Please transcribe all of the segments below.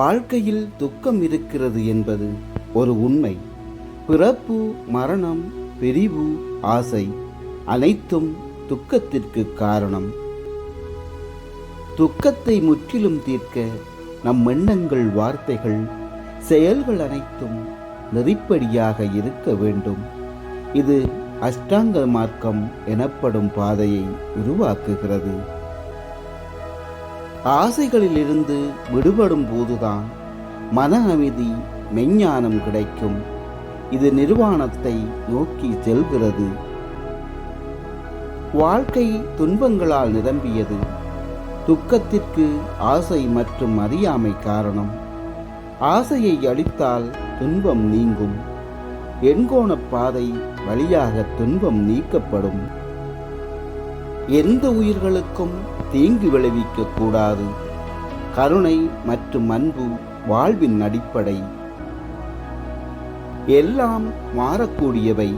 வாழ்க்கையில் துக்கம் இருக்கிறது என்பது ஒரு உண்மை. பிறப்பு மரணம் பிரிவு ஆசை அனைத்தும் துக்கத்திற்கு காரணம். துக்கத்தை முற்றிலும் தீர்க்க நம் எண்ணங்கள் வார்த்தைகள் செயல்கள் அனைத்தும் நெறிப்படியாக இருக்க வேண்டும். இது அஷ்டாங்க மார்க்கம் எனப்படும் பாதையை உருவாக்குகிறது. ஆசைகளிலிருந்து விடுபடும் போதுதான் மன அமைதி மெஞ்ஞானம் கிடைக்கும். இது நிர்வாணத்தை நோக்கி செல்கிறது. வாழ்க்கை துன்பங்களால் நிரம்பியது. துக்கத்திற்கு ஆசை மற்றும் அறியாமை காரணம். ஆசையை அளித்தால் துன்பம் நீங்கும். எண்கோணப் பாதை வழியாக துன்பம் நீக்கப்படும். எந்த உயிர்களுக்கும் தீங்கு விளைவிக்க கூடாது கருணை மற்றும் அன்பு வாழ்வின் அடிப்படை. எல்லாம் மாறக்கூடியவை.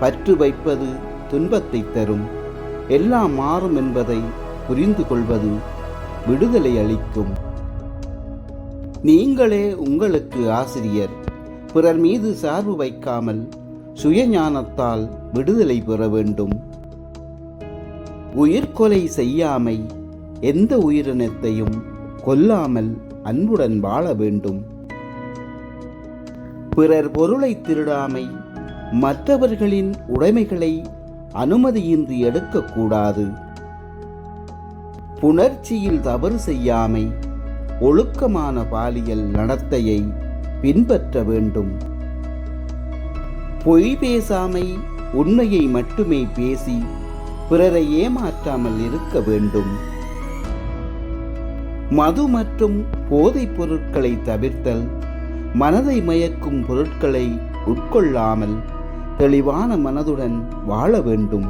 பற்று வைப்பது துன்பத்தை தரும். எல்லாம் மாறும் என்பதை புரிந்து கொள்வது விடுதலை அளிக்கும். நீங்களே உங்களுக்கு ஆசிரியர். பிறர் மீது சார்பு வைக்காமல் சுயஞானத்தால் விடுதலை பெற வேண்டும். உயிர்கொலை செய்யாமை எந்த உயிரினத்தையும் கொல்லாமல் அன்புடன் வாழ வேண்டும். பிறர் பொருளை திருடாமை மற்றவர்களின் உடைமைகளை அனுமதியின்றி எடுக்கக்கூடாது புணர்ச்சியில் தவறு செய்யாமை ஒழுக்கமான பாலியல் நடத்தையை பின்பற்ற வேண்டும். பொய் பேசாமை உண்மையை மட்டுமே பேசி பிறரை ஏமாற்றாமல் இருக்க வேண்டும். மது மற்றும் போதைப் பொருட்களை தவிர்த்தல் மனதை மயக்கும் பொருட்களை உட்கொள்ளாமல் தெளிவான மனதுடன் வாழ வேண்டும்.